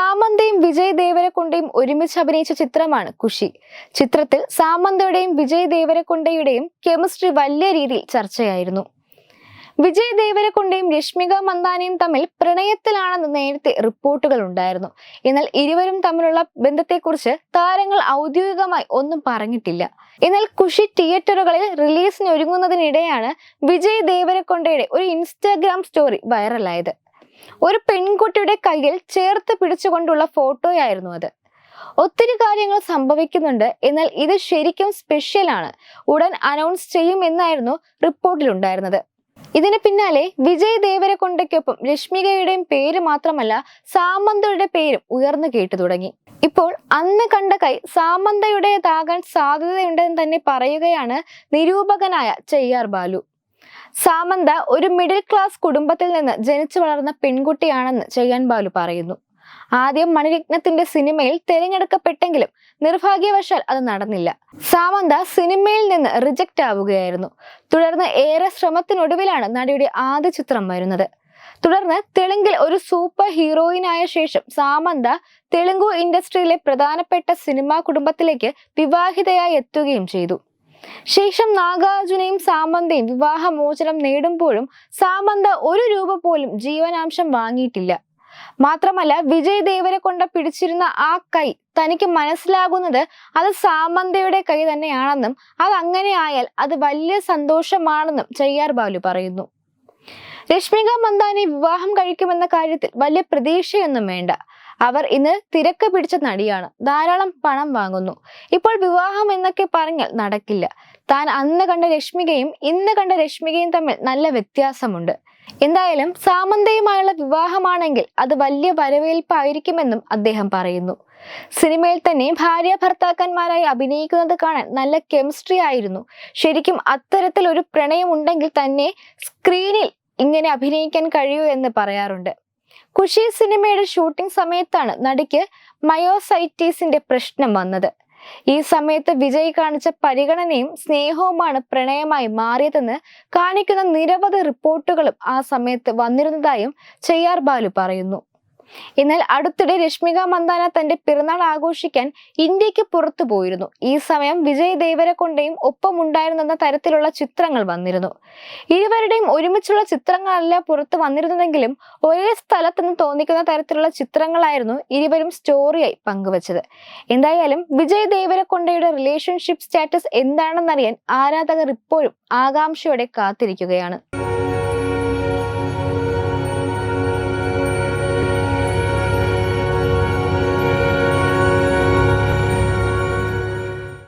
സാമന്തയും വിജയ് ദേവരക്കൊണ്ടയും ഒരുമിച്ച് അഭിനയിച്ച ചിത്രമാണ് കുഷി ചിത്രത്തിൽ സാമന്തയുടെയും വിജയ് ദേവരക്കൊണ്ടയുടെയും കെമിസ്ട്രി വലിയ രീതിയിൽ ചർച്ചയായിരുന്നു. വിജയ് ദേവരക്കൊണ്ടയും രശ്മിക മന്ദാനയും തമ്മിൽ പ്രണയത്തിലാണെന്ന് നേരത്തെ റിപ്പോർട്ടുകൾ ഉണ്ടായിരുന്നു. എന്നാൽ ഇരുവരും തമ്മിലുള്ള ബന്ധത്തെക്കുറിച്ച് താരങ്ങൾ ഔദ്യോഗികമായി ഒന്നും പറഞ്ഞിട്ടില്ല. എന്നാൽ കുഷി തിയേറ്ററുകളിൽ റിലീസിന് ഒരുങ്ങുന്നതിനിടെയാണ് വിജയ് ദേവരക്കൊണ്ടയുടെ ഒരു ഇൻസ്റ്റാഗ്രാം സ്റ്റോറി വൈറലായത്. ഒരു പെൺകുട്ടിയുടെ കയ്യിൽ ചേർത്ത് പിടിച്ചുകൊണ്ടുള്ള ഫോട്ടോയായിരുന്നു അത്. ഒത്തിരി കാര്യങ്ങൾ സംഭവിക്കുന്നുണ്ട്. എന്നാൽ ഇത് ശരിക്കും സ്പെഷ്യൽ ആണ്. ഉടൻ അനൗൺസ് ചെയ്യും എന്നായിരുന്നു റിപ്പോർട്ടിലുണ്ടായിരുന്നത്. ഇതിന് പിന്നാലെ വിജയ് ദേവരെ കൊണ്ടയ്ക്കൊപ്പം രശ്മികയുടെയും പേര് മാത്രമല്ല സാമന്തയുടെ പേരും ഉയർന്നു കേട്ടു തുടങ്ങി. ഇപ്പോൾ അന്ന് കണ്ട കൈ സാമന്തയുടേതാകാൻ സാധ്യതയുണ്ടെന്ന് തന്നെ പറയുകയാണ് നിരൂപകനായ ചെയ്യാർ ബാലു. സാമന്ത ഒരു മിഡിൽ ക്ലാസ് കുടുംബത്തിൽ നിന്ന് ജനിച്ചു വളർന്ന പെൺകുട്ടിയാണെന്ന് ചെയ്യാൻ ബാലു പറയുന്നു. ആദ്യം മണിരത്നത്തിന്റെ സിനിമയിൽ തിരഞ്ഞെടുക്കപ്പെട്ടെങ്കിലും നിർഭാഗ്യവശാൽ അത് നടന്നില്ല. സാമന്ത സിനിമയിൽ നിന്ന് റിജക്റ്റ് ആവുകയായിരുന്നു. തുടർന്ന് ഏറെ ശ്രമത്തിനൊടുവിലാണ് നടിയുടെ ആദ്യ ചിത്രം വരുന്നത്. തുടർന്ന് തെലുങ്കിൽ ഒരു സൂപ്പർ ഹീറോയിനായ ശേഷം സാമന്ത തെലുങ്കു ഇൻഡസ്ട്രിയിലെ പ്രധാനപ്പെട്ട സിനിമാ കുടുംബത്തിലേക്ക് വിവാഹിതയായി എത്തുകയും ചെയ്തു. ശേഷം നാഗാർജുനയും സാമന്തയും വിവാഹമോചനം നേടുമ്പോഴും സാമന്ത ഒരു രൂപ പോലും ജീവനാംശം വാങ്ങിയിട്ടില്ല. മാത്രമല്ല വിജയ് ദേവരെ കൊണ്ട് പിടിച്ചിരുന്ന ആ കൈ തനിക്ക് മനസ്സിലാകുന്നത് അത് സാമന്തയുടെ കൈ തന്നെയാണെന്നും അത് അങ്ങനെ ആയാൽ അത് വലിയ സന്തോഷമാണെന്നും ചെയ്യാർ ബാലു പറയുന്നു. രശ്മിക മന്ദാനെ വിവാഹം കഴിക്കുമെന്ന കാര്യത്തിൽ വലിയ പ്രതീക്ഷയൊന്നും വേണ്ട. അവർ ഇന്ന് തിരക്ക് പിടിച്ച നടിയാണ്. ധാരാളം പണം വാങ്ങുന്നു. ഇപ്പോൾ വിവാഹം എന്നൊക്കെ പറഞ്ഞാൽ നടക്കില്ല. താൻ അന്ന് കണ്ട രശ്മികയും ഇന്ന് കണ്ട രശ്മികയും തമ്മിൽ നല്ല വ്യത്യാസമുണ്ട്. എന്തായാലും സാമന്തയുമായുള്ള വിവാഹമാണെങ്കിൽ അത് വലിയ വരവേൽപ്പായിരിക്കുമെന്നും അദ്ദേഹം പറയുന്നു. സിനിമയിൽ തന്നെ ഭാര്യ ഭർത്താക്കന്മാരായി അഭിനയിക്കുന്നത് കാണാൻ നല്ല കെമിസ്ട്രി ആയിരുന്നു. ശരിക്കും അത്തരത്തിൽ ഒരു പ്രണയം ഉണ്ടെങ്കിൽ തന്നെ സ്ക്രീനിൽ ഇങ്ങനെ അഭിനയിക്കാൻ കഴിയൂ എന്ന് പറയാറുണ്ട്. കുഷി സിനിമയുടെ ഷൂട്ടിംഗ് സമയത്താണ് നടിക്ക് മയോസൈറ്റീസിന്റെ പ്രശ്നം വന്നത്. ഈ സമയത്ത് വിജയ് കാണിച്ച പരിഗണനയും സ്നേഹവുമാണ് പ്രണയമായി മാറിയതെന്ന് കാണിക്കുന്ന നിരവധി റിപ്പോർട്ടുകളും ആ സമയത്ത് വന്നിരുന്നതായും ചെയ്യാർ ബാലു പറയുന്നു. എന്നാൽ അടുത്തിടെ രശ്മിക മന്ദാന തന്റെ പിറന്നാൾ ആഘോഷിക്കാൻ ഇന്ത്യയ്ക്ക് പുറത്തു പോയിരുന്നു. ഈ സമയം വിജയ് ദേവരക്കൊണ്ടയും ഒപ്പമുണ്ടായിരുന്നെന്ന തരത്തിലുള്ള ചിത്രങ്ങൾ വന്നിരുന്നു. ഇരുവരുടെയും ഒരുമിച്ചുള്ള ചിത്രങ്ങളല്ല പുറത്തു വന്നിരുന്നതെങ്കിലും ഒരേ സ്ഥലത്തെന്ന് തോന്നിക്കുന്ന തരത്തിലുള്ള ചിത്രങ്ങളായിരുന്നു ഇരുവരും സ്റ്റോറിയായി പങ്കുവച്ചത്. എന്തായാലും വിജയ് ദേവരക്കൊണ്ടയുടെ റിലേഷൻഷിപ്പ് സ്റ്റാറ്റസ് എന്താണെന്നറിയാൻ ആരാധകർ ഇപ്പോഴും ആകാംക്ഷയോടെ കാത്തിരിക്കുകയാണ്.